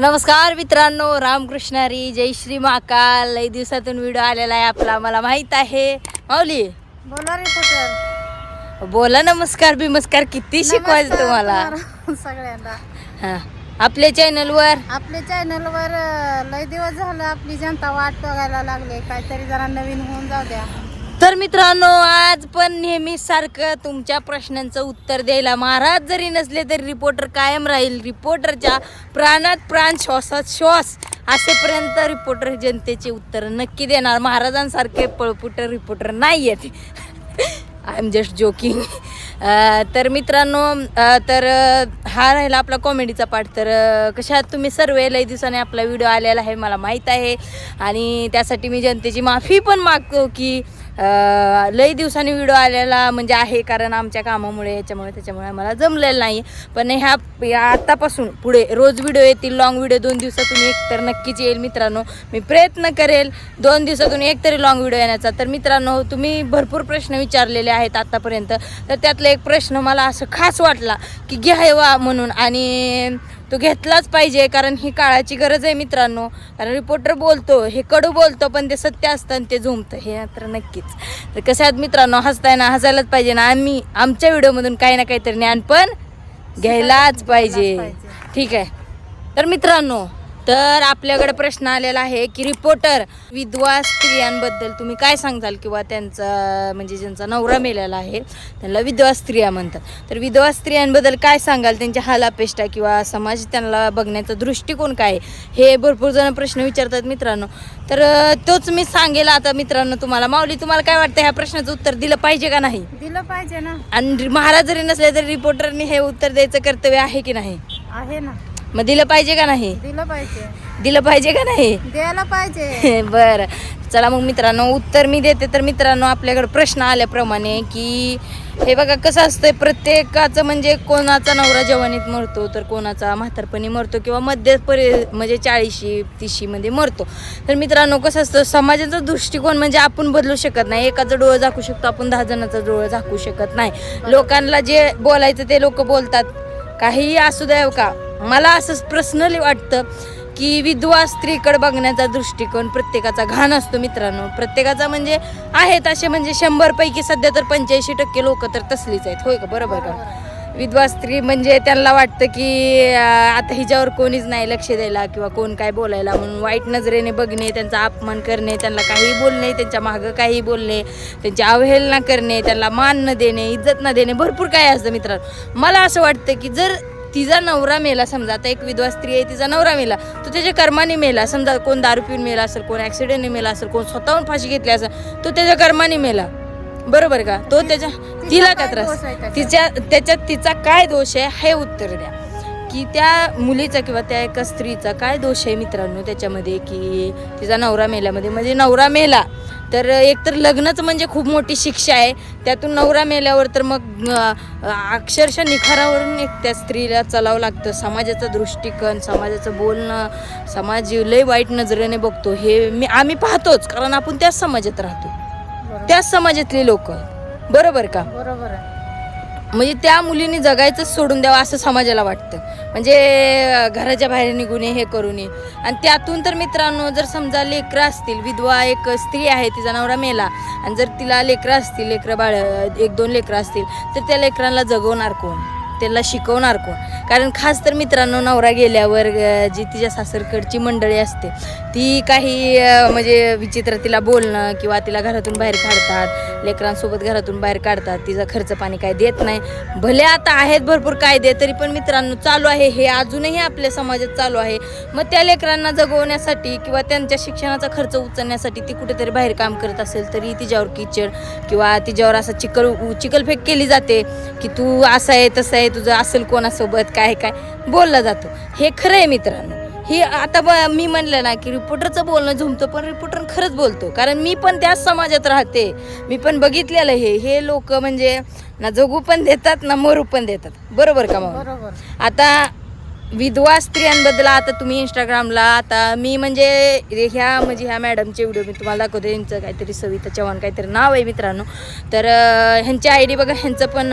नमस्कार मित्रांनो रामकृष्णारी जय श्री महाकाल. लई दिवसातून व्हिडिओ आलेला आहे आपला मला माहीत आहे. माऊली? बोला रिपोर्टर बोला नमस्कार बिमस्कार किती शिकवायचं तुम्हाला? सगळ्यांना. हा. आपल्या चॅनलवर आपल्या चॅनलवर लय दिवस झालं आपली जनता वाट बघायला लागले. काहीतरी जरा नवीन होऊन जाऊ द्या. तर मित्रांनो आज पण नेहमी सारखं तुमच्या प्रश्नांचं उत्तर द्यायला महाराज जरी नसले तरी रिपोर्टर कायम राहील. रिपोर्टरच्या प्राणात प्राण श्वासात श्वास असेपर्यंत रिपोर्टर जनतेचे उत्तर नक्की देणार. महाराजांसारखे पळपुट रिपोर्टर नाही आहेत आय एम जस्ट जोकिंग तर मित्रांनो तर हा राहिला आपला कॉमेडीचा पाठ तर कशात कशा तुम्ही सर्व लई दिवसाने आपला व्हिडिओ आलेला आहे मला माहीत आहे. आणि त्यासाठी मी जनतेची माफी पण मागतो की लई दिवसांनी व्हिडिओ आलेला म्हणजे आहे कारण आमच्या कामामुळे याच्यामुळे त्याच्यामुळे मला जमलेलं नाही पण ह्या आत्तापासून आतापासून पुढे रोज व्हिडिओ येतील लॉंग व्हिडिओ दोन दिवसातून एक तर नक्कीच येईल मित्रांनो. मी प्रयत्न करेल दोन दिवसातून एक तरी लॉंग व्हिडिओ येण्याचा. तर मित्रांनो तुम्ही भरपूर प्रश्न विचारलेले आहेत आत्तापर्यंत. तर त्यातला एक प्रश्न मला असं खास वाटला की घ्यावा म्हणून. आणि तो घेतलाच पाहिजे कारण ही काळाची गरज आहे मित्रांनो. कारण रिपोर्टर बोलतो हे कडू बोलतो पण ते सत्य असतं आणि ते झुमतं. हे मात्र नक्कीच. तर कसं आहेत मित्रांनो? हसताय ना हसायलाच पाहिजे ना. आम्ही आमच्या व्हिडिओमधून काही ना काहीतरी ज्ञान पण घ्यायलाच पाहिजे. पाहिजे. ठीक आहे. तर मित्रांनो तर आपल्याकडे प्रश्न आलेला आहे की रिपोर्टर विधवा स्त्रियांबद्दल तुम्ही काय सांगताल किंवा त्यांचा म्हणजे ज्यांचा नवरा मेलेला आहे त्यांना विधवा स्त्रिया म्हणतात. तर विधवा स्त्रियांबद्दल काय सांगाल? त्यांच्या हालापेष्टा किंवा समाज त्यांना बघण्याचा दृष्टिकोन काय? हे भरपूर जण प्रश्न विचारतात मित्रांनो. तर तोच मी सांगेल आता मित्रांनो तुम्हाला. माऊली तुम्हाला काय वाटतं? ह्या प्रश्नाचं उत्तर दिलं पाहिजे का नाही? दिलं पाहिजे ना. आणि महाराज जरी नसले तरी रिपोर्टरने हे उत्तर द्यायचं कर्तव्य आहे की नाही? आहे ना. मग दिलं पाहिजे का नाही? दिलं पाहिजे. दिलं पाहिजे का नाही? द्यायला पाहिजे. बरं. चला मग मित्रांनो उत्तर मी देते. तर मित्रांनो आपल्याकडे प्रश्न आल्याप्रमाणे की हे बघा कसं असतंय प्रत्येकाचं म्हणजे कोणाचा नवरा जवानीत मरतो तर कोणाचा म्हातारपणी मरतो किंवा मध्य परि म्हणजे चाळीशी तिशीमध्ये मरतो. तर मित्रांनो कसं असतं समाजाचा दृष्टिकोन म्हणजे आपण बदलू शकत नाही. एकाचं डोळं झाकू शकतो आपण दहा जणांचं डोळं झाकू शकत नाही. लोकांना जे बोलायचं ते लोक बोलतात. काहीही असू द्या का? मला असं पर्सनली वाटतं की विधवा स्त्रीकडे बघण्याचा दृष्टिकोन प्रत्येकाचा घाण असतो मित्रांनो. प्रत्येकाचा म्हणजे आहेत असे म्हणजे शंभर पैकी सध्या तर पंच्याऐंशी टक्के लोक तर तसलीच आहेत. होय का? बरोबर का? विधवा स्त्री म्हणजे त्यांना वाटतं की आता हिच्यावर कोणीच नाही लक्ष द्यायला किंवा कोण काय बोलायला म्हणून वाईट नजरेने बघणे त्यांचा अपमान करणे त्यांना काही बोलणे त्यांच्या मागं काही बोलणे त्यांची अवहेलना करणे त्यांना मान न देणे इज्जत न देणे भरपूर काय असतं मित्रांनो. मला असं वाटतं की जर तिचा नवरा मेला समजा आता एक विधवा स्त्री आहे तिचा नवरा मेला तो त्याच्या कर्माने मेला समजा कोण दारू पिऊन मेला असेल कोण ॲक्सिडेंटने मेला असेल कोण स्वतःहून फाशी घेतली असेल तो त्याच्या कर्माने मेला. बरोबर का? तो त्याच्या तिला काय काय त्रास? तिच्या त्याच्यात तिचा काय दोष आहे हे उत्तर द्या. की त्या मुलीचा किंवा त्या एका स्त्रीचा काय दोष आहे मित्रांनो त्याच्यामध्ये की तिचा नवरा मेल्यामध्ये? म्हणजे नवरा मेला तर एकतर लग्नच म्हणजे खूप मोठी शिक्षा आहे. त्यातून नवरा मेल्यावर तर मग अक्षरशः निखारावरून एक त्या स्त्रीला चालावं लागतं. समाजाचा दृष्टिकोन समाजाचं बोलणं समाज लय वाईट नजरेने बघतो हे मी आम्ही पाहतोच कारण आपण त्याच समाजात राहतो. त्याच समाजातले लोक. बरोबर का? बरोबर आहे. म्हणजे त्या मुलीने जगायचंच सोडून द्यावं असं समाजाला वाटतं. म्हणजे घराच्या बाहेर निघू नये हे करू नये आणि त्यातून तर मित्रांनो जर समजा लेकरं असतील विधवा एक स्त्री आहे तिचा नवरा मेला आणि जर तिला लेकरं असतील लेकरं बाळ एक दोन लेकरं असतील तर त्या लेकरांना जगवणार कोण? त्याला शिकवणार कोण? कारण खास तर मित्रांनो नवरा गेल्यावर जी तिच्या सासरकडची मंडळी असते ती काही म्हणजे विचित्र तिला बोलणं किंवा तिला घरातून बाहेर काढतात लेकरांसोबत घरातून बाहेर काढतात. तिचा खर्च पाणी काय देत नाही. भले आता आहेत भरपूर कायदे तरी पण मित्रांनो चालू आहे. हे अजूनही आपल्या समाजात चालू आहे. मग त्या लेकरांना जगवण्यासाठी किंवा त्यांच्या शिक्षणाचा खर्च उचलण्यासाठी ती कुठेतरी बाहेर काम करत असेल तरी तिच्यावर किचड किंवा तिच्यावर असं चिकल चिकलफेक केली जाते की तू असं आहे तसं आहे तुझं असेल कोणासोबत काय काय बोललं जातं. हे खरं आहे मित्रांनो. ही आता ब मी म्हणलं ना की रिपोर्टरचं बोलणं झुमतं पण रिपोर्टर खरंच बोलतो. कारण मी पण त्याच समाजात राहते. मी पण बघितलेलं हे हे लोक म्हणजे ना जगू पण देतात ना मरू पण देतात. बरोबर का मग? बरोबर. आता विधवा स्त्रियांबद्दल आता तुम्ही इंस्टाग्रामला आता मी म्हणजे ह्या म्हणजे ह्या मॅडमचे व्हिडिओ मी तुम्हाला दाखवते. यांचं काहीतरी सविता चव्हाण काहीतरी नाव आहे मित्रांनो. तर ह्यांची आय डी बघा ह्यांचं पण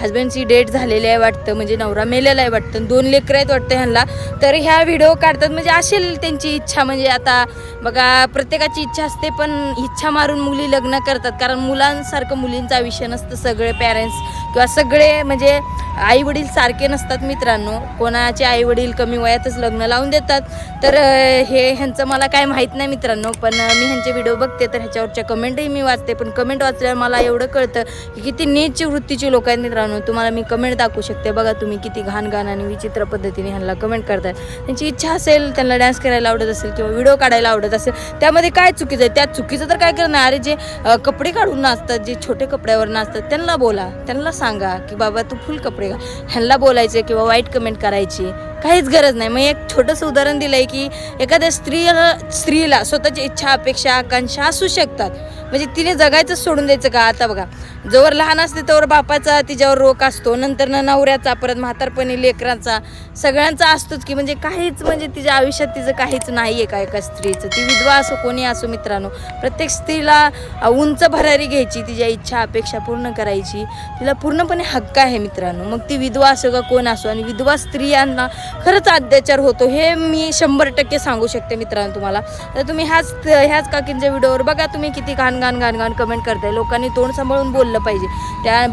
हजबंडची डेट झालेली आहे वाटतं म्हणजे नवरा मेलेला आहे वाटतं. दोन लेकरं आहेत वाटतं ह्यांना. तर ह्या व्हिडिओ काढतात म्हणजे असेल त्यांची इच्छा म्हणजे आता बघा प्रत्येकाची इच्छा असते पण इच्छा मारून मुली लग्न करतात. कारण मुलांसारखं मुलींचा आयुष्य नसतं सगळे पॅरेंट्स किंवा सगळे म्हणजे आई वडील सारखे नसतात मित्रांनो. कोणाचे आई वडील कमी वयातच लग्न लावून देतात. तर हे ह्यांचं मला काय माहीत नाही मित्रांनो पण मी ह्यांचे व्हिडिओ बघते तर ह्याच्यावरच्या कमेंटही मी वाचते. पण कमेंट वाचल्यावर मला एवढं कळतं की किती नीटची वृत्तीची लोक आहेत मित्रांनो. तुम्हाला मी कमेंट दाखवू शकते. बघा तुम्ही किती घाण घाण आणि विचित्र पद्धतीने ह्यांना कमेंट करताय. त्यांची इच्छा असेल त्यांना डान्स करायला आवडत असेल किंवा व्हिडिओ काढायला आवडत असेल त्यामध्ये काय चुकीचं आहे? त्यात चुकीचं तर काय करणार? अरे जे कपडे काढून नाचतात जे छोटे कपड्यावर नाचतात त्यांना बोला. त्यांना सांगा की बाबा तू फुल कपडे घाल. ह्यांना बोलायचे किंवा वाईट कमेंट करायची. काहीच गरज नाही. मग एक छोटंसं उदाहरण दिलंय की एखाद्या स्त्री स्त्रीला स्वतःची इच्छा अपेक्षा आकांक्षा असू शकतात. म्हणजे तिने जगायचं सोडून द्यायचं का? आता बघा जोवर लहान असते तोवर बापाचा तिच्यावर रोख असतो. नंतर न नवऱ्याचा परत म्हातारपणी लेकरांचा सगळ्यांचा असतोच की म्हणजे काहीच म्हणजे तिच्या आयुष्यात तिचं काहीच नाही आहे का एका स्त्रीचं? ती विधवा असो कोणी असो मित्रांनो प्रत्येक स्त्रीला उंच भरारी घ्यायची तिच्या इच्छा अपेक्षा पूर्ण करायची. तिला पूर्णपणे हक्क आहे मित्रांनो. मग ती विधवा असो का कोण असो आणि विधवा स्त्रियांना खरंच अत्याचार होतो हे मी शंभर टक्के सांगू शकते मित्रांनो तुम्हाला. तर तुम्ही ह्याच ह्याच काकींच्या व्हिडिओवर बघा तुम्ही किती घाण घाण घाण घाण कमेंट करताय. लोकांनी तोंड सांभाळून बोललं पाहिजे. त्या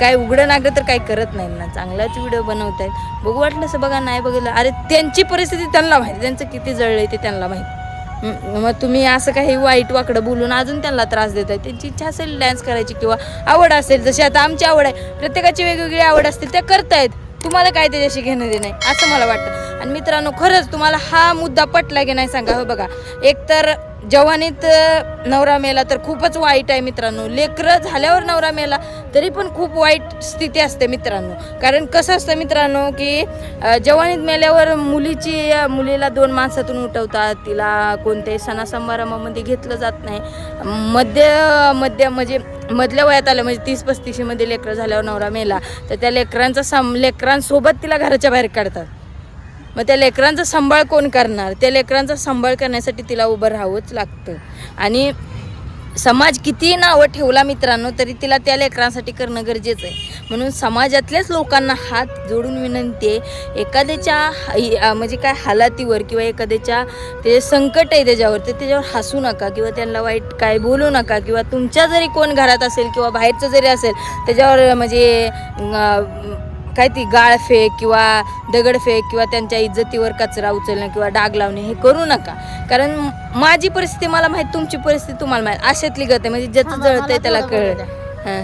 काय उघडं नागलं तर काही करत नाही ना चांगलाच व्हिडिओ बनवतायत. बघू वाटलं असं बघा नाही बघितलं. अरे त्यांची परिस्थिती त्यांना माहिती. त्यांचं किती जळलंय ते त्यांना माहिती. मग तुम्ही असं काही वाईट वाकडं बोलून अजून त्यांना त्रास देत आहे त्यांची इच्छा असेल डान्स करायची किंवा आवड असेल जशी आता आमची आवड आहे प्रत्येकाची वेगवेगळी आवड असते त्या करतायत. तुम्हाला काय त्याच्याशी घेणं देणं आहे? असं मला वाटतं. आणि मित्रांनो खरंच तुम्हाला हा मुद्दा पटला की नाही सांगा? हो बघा. एकतर जवानीत नवरा मेला तर खूपच वाईट आहे मित्रांनो. लेकरं झाल्यावर नवरा मेला तरी पण खूप वाईट स्थिती असते मित्रांनो. कारण कसं असतं मित्रांनो की जवानीत मेल्यावर मुलीची मुलीला दोन माणसातून उठवतात तिला कोणत्याही सणासमारंभामध्ये घेतलं जात नाही. मध्य मध्य म्हणजे मधल्या वयात आलं म्हणजे तीस पस्तीसमध्ये लेकरं झाल्यावर नवरा मेला तर त्या लेकरांचा सम लेकरांसोबत तिला घराच्या बाहेर काढतात. मग त्या लेकरांचा सांभाळ कोण करणार? त्या लेकरांचा सांभाळ करण्यासाठी तिला उभं राहावंच लागतं. आणि समाज कितीही नावं ठेवला मित्रांनो तरी तिला त्या लेकरांसाठी करणं गरजेचं आहे. म्हणून समाजातल्याच लोकांना हात जोडून विनंती आहे एखाद्याच्या म्हणजे काय हालातीवर किंवा एखाद्याच्या ते संकट आहे त्याच्यावर ते त्याच्यावर हसू नका किंवा त्यांना वाईट काय बोलू नका किंवा तुमच्या जरी कोण घरात असेल किंवा बाहेरचं जरी असेल त्याच्यावर म्हणजे काय ती गाळ फेक किंवा दगडफेक किंवा त्यांच्या इज्जतीवर कचरा उचलणं किंवा डाग लावणे हे करू नका. कारण माझी परिस्थिती मला माहीत तुमची परिस्थिती तुम्हाला माहीत. अशातली गत आहे म्हणजे ज्याचं जळतंय त्याला कळ.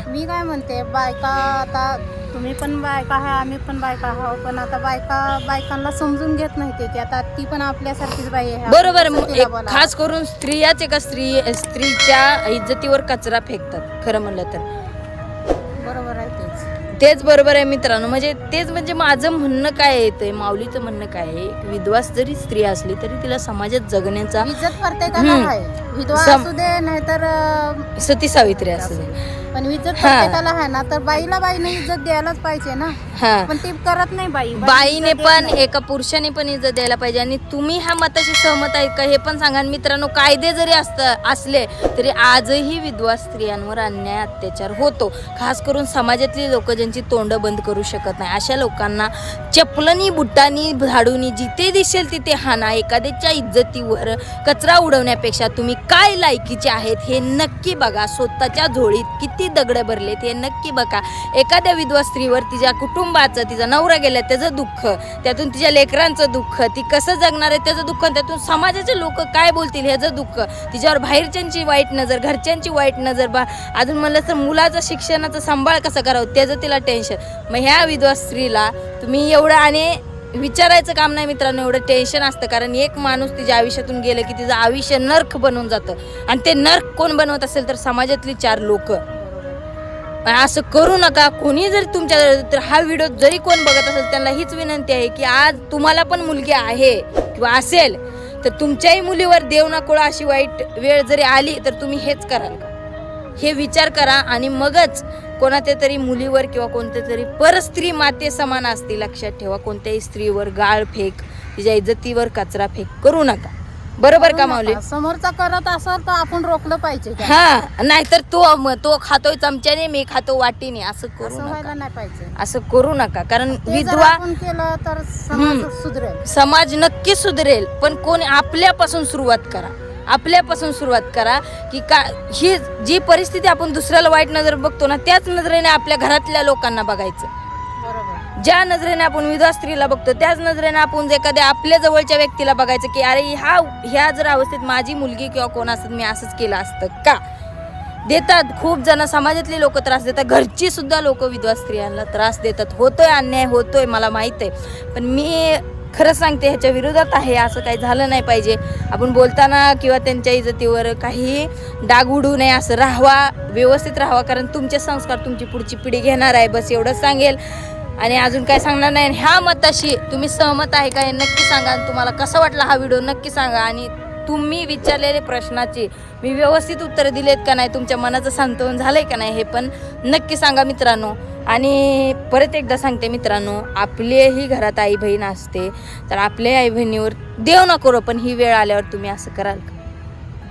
मी काय म्हणते बायका आता तुम्ही पण बायका आहे आम्ही पण बायका आहोत पण आता बायका बायकांना समजून घेत नाही ते की आता ती पण आपल्यासारखीच बाई आहे बरोबर? खास करून स्त्रियाच एका स्त्री स्त्रीच्या इज्जतीवर कचरा फेकतात खरं म्हणलं तर. आहे तेच बरोबर आहे मित्रांनो. म्हणजे तेच म्हणजे माझं म्हणणं काय येतंय माऊलीचं म्हणणं काय आहे? की विधवा जरी स्त्री असली तरी तिला समाजात जगण्याचा इज्जत प्रत्येकाला हम्म. आहे विधवा सम- असू दे नाहीतर अं, सती सावित्री असू दे. पण इज्जत. प्रत्येकाला आहे ना तर बाईला बाईने इज्जत द्यायलाच पाहिजे ना. हा. पण ती करत नाही बाई. बाई बाईने इज्जत देत पण नाही. एका पुरुषाने पण इज्जत द्यायला पाहिजे. आणि तुम्ही ह्या मताशी सहमत आहेत का हे पण सांगा. आणि मित्रांनो कायदे जरी असत असले तरी आजही विधवा स्त्रियांवर अन्याय अत्याचार होतो. खास करून समाजातली लोक ज्यांची तोंड बंद करू शकत नाही. अशा लोकांना चपलनी बुटानी झाडूनी जिथे दिसेल तिथे हाना. एखाद्याच्या इज्जतीवर कचरा उडवण्यापेक्षा तुम्ही काय लायकीचे आहेत हे नक्की बघा. स्वतःच्या झोळीत किती दगड भरलेत हे नक्की बघा. एखाद्या विधवा स्त्रीवर तिच्या कुटुंबाचं तिचा नवरा गेला त्याचं दुःख त्यातून तिच्या लेकरांचं दुःख ती कसं जगणार आहे त्याचं दुःख त्यातून समाजाचे लोक काय बोलतील ह्याचं दुःख. तिच्यावर बाहेरच्यांची वाईट नजर घरच्यांची वाईट नजर बा. अजून म्हणलं तर मुलाचं शिक्षणाचा सांभाळ कसा करावं त्याचं तिला टेन्शन मग ह्या विधवा स्त्रीला तुम्ही एवढं आणि विचारायचं काम नाही मित्रांनो एवढं टेन्शन असतं. कारण एक माणूस तिच्या आयुष्यातून गेलं की तिचं आयुष्य नर्क बनवून जातं. आणि ते नर्क कोण बनवत असेल तर समाजातली चार लोक. असं करू नका. कोणी जर तुमच्या तर हा व्हिडिओ जरी कोण बघत असेल त्यांना हीच विनंती आहे की आज तुम्हाला पण मुलगी आहे किंवा असेल तर तुमच्याही मुलीवर देव ना कोळा अशी वाईट वेळ जरी आली तर तुम्ही हेच कराल का? हे विचार करा आणि मगच कोणाच्या तरी मुलीवर किंवा कोणत्या तरी परस्त्री माते समान असते लक्षात ठेवा. कोणत्याही स्त्रीवर गाळ फेक तिच्या इज्जतीवर कचरा फेक करू नका. बरोबर का माऊली? समोरचा करत असेल तर आपण रोखलं पाहिजे त्याला. हा नाहीतर तो तो खातोय चमच्याने मी खातो वाटीने. असं करू असं नका. नाही पाहिजे. असं करू नका. कारण ते जर विधवा आपण केलं तर समाज. सुधरेल. समाज नक्की सुधरेल. पण कोणी आपल्यापासून सुरुवात करा. आपल्यापासून सुरुवात करा की का ही जी परिस्थिती आपण दुसऱ्याला वाईट नजर बघतो ना त्याच नजरेने आपल्या घरातल्या लोकांना बघायचं. ज्या नजरेने आपण विधवा स्त्रीला बघतो त्याच नजरेने आपण एखाद्या आपल्या जवळच्या व्यक्तीला बघायचं की अरे ह्या ह्या जर अवस्थेत माझी मुलगी किंवा कोण असत मी असंच केलं असतं का? देतात. खूप जण समाजातले लोक त्रास देतात. घरची सुद्धा लोक विधवा स्त्रियांना त्रास देतात. होतोय अन्याय होतोय मला माहीत आहे. पण मी खरं सांगते ह्याच्या विरोधात आहे असं काही झालं नाही पाहिजे. आपण बोलताना किंवा त्यांच्या इज्जतीवर काही डाग उडू नये असं राहावा व्यवस्थित राहावा कारण तुमचे संस्कार तुमची पुढची पिढी घेणार आहे बस एवढंच सांगेल. आणि अजून काय सांगणार नाही ह्या मताशी तुम्ही सहमत आहे का हे नक्की सांगा आणि तुम्हाला कसा वाटला हा व्हिडिओ नक्की सांगा आणि तुम्ही विचारलेले प्रश्नाची मी व्यवस्थित उत्तरं दिलेत का नाही तुमच्या मनाचं सांत्वन झालंय का नाही हे पण नक्की सांगा मित्रांनो. आणि परत एकदा सांगते मित्रांनो आपलेही घरात आई बहीण असते तर आपल्या आई बहिणीवर देव नको पण ही वेळ आल्यावर तुम्ही असं कराल का?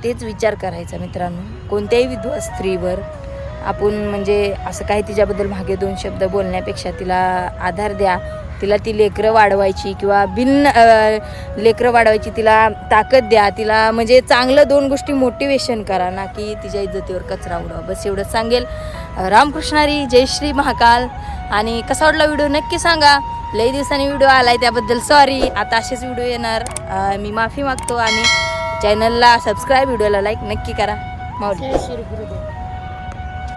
तेच विचार करायचा मित्रांनो. कोणत्याही विधवा स्त्रीवर आपण म्हणजे असं काही तिच्याबद्दल मागे दोन शब्द बोलण्यापेक्षा तिला आधार द्या. तिला ती लेकरं वाढवायची किंवा भिन्न लेकरं वाढवायची तिला ताकद द्या तिला म्हणजे चांगलं दोन गोष्टी मोटिवेशन करा ना की तिच्या इज्जतीवर कचरा उडवा. बस एवढंच सांगेल. रामकृष्णारी जय श्री महाकाल. आणि कसा वाटला व्हिडिओ नक्की सांगा. लई दिवसांनी व्हिडिओ आलाय त्याबद्दल सॉरी आता असेच व्हिडिओ येणार. मी माफी मागतो आणि चॅनलला सबस्क्राईब व्हिडिओला लाईक नक्की करा. माऊली. श्री गुरुदेव.